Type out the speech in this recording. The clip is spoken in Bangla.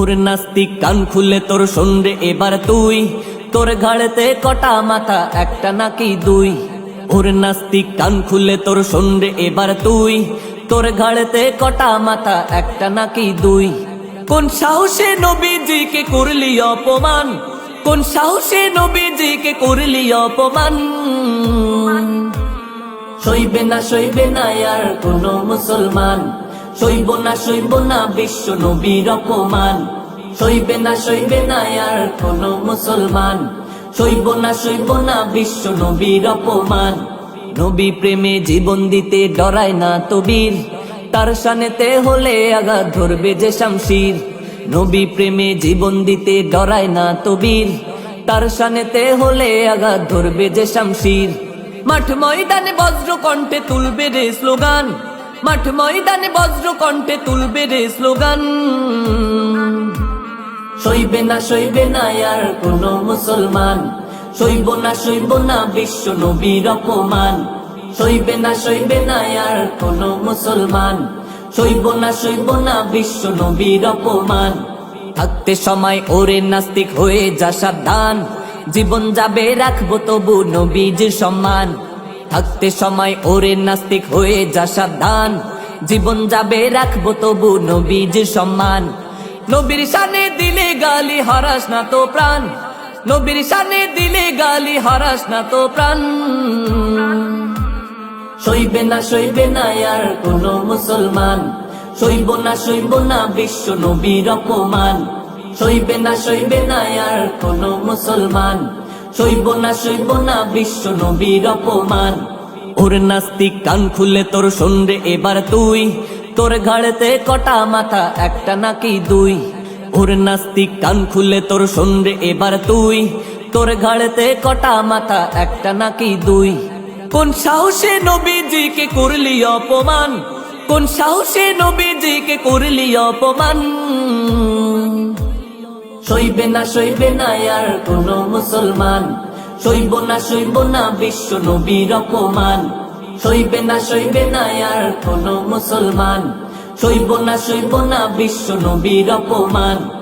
ওর নাস্তিক, কান খুলে তোর শুনরে এবার তুই। তোর ঘাড়তে কটা মাথা, একটা নাকি দুই। ওর নাস্তিক, কান খুলে তোর শুনরে এবার তুই। তোর ঘাড়তে কটা মাথা, একটা নাকি দুই। কোন সাহসে নবীজিকে করলি অপমান? কোন সাহসে নবীজিকে করলি অপমান? সইবে না সইবে না, আর কোন মুসলমান। সইব না সইব না বিশ্ব নবীর অপমান। সইবে না সইবে না আর কোন মুসলমান। সইব না সইব না বিশ্ব নবীর অপমান। নবী প্রেমে জীবন দিতে ডরায় না তবির। তার সানেতে হলে আঘাত ধরবে যে শামশির। নবী প্রেমে জীবন দিতে ডরায় না তবির। তার সানেতে হলে আঘাত ধরবে যে শামশির। মাঠ ময়দানে বজ্র কণ্ঠে তুলবে রে স্লোগান। মাঠ ময়দানে বজ্র কণ্ঠে তুলবে রে স্লোগান। সইবে না সইবে না আর কোন মুসলমান। সইব না সইব না বিশ্ব নবীর অপমান। সইবে না সইবে না আর কোন মুসলমান। সইব না সইব না বিশ্ব নবীর অপমান। থাকতে সময় ওরে নাস্তিক হয়ে যা সাবধান। জীবন যাবে, রাখব তবু নবীজির সম্মান। থাকতে সময় ওরে নাস্তিক হয়ে যা সাবধান। জীবন যাবে, রাখব তবু নবীজির সম্মান। নবীর সানে দিলে গালি হারাস না তো প্রাণ। নবীর সানে দিলে গালি হারাস না তো প্রাণ। সইবে না সইবে না আর কোন মুসলমান। সইব না সইব না বিশ্ব নবীর অপমান। সইবে না সইবে না আর কোন মুসলমান। সইব না সইব না, বিশ্ব নবীর অপমান। ওর নাস্তিক কান খুলে তোর শুনরে এবার তুই। তোর ঘাড়তে কটা মাথা, একটা নাকি দুই। ওর নাস্তিক কান খুলে তোর শুনরে এবার তুই। তোর ঘাড়তে কটা মাথা, একটা নাকি দুই। কোন সাহসে নবীজিকে করলি অপমান? কোন সাহসে নবীজিকে করলি অপমান? সইবে না সইবে না আর কোন মুসলমান। সইব না সইব না, বিশ্ব নবীর অপমান। সইবে না সইবে না আর কোন মুসলমান। সইব না সইব না, বিশ্ব নবীর অপমান।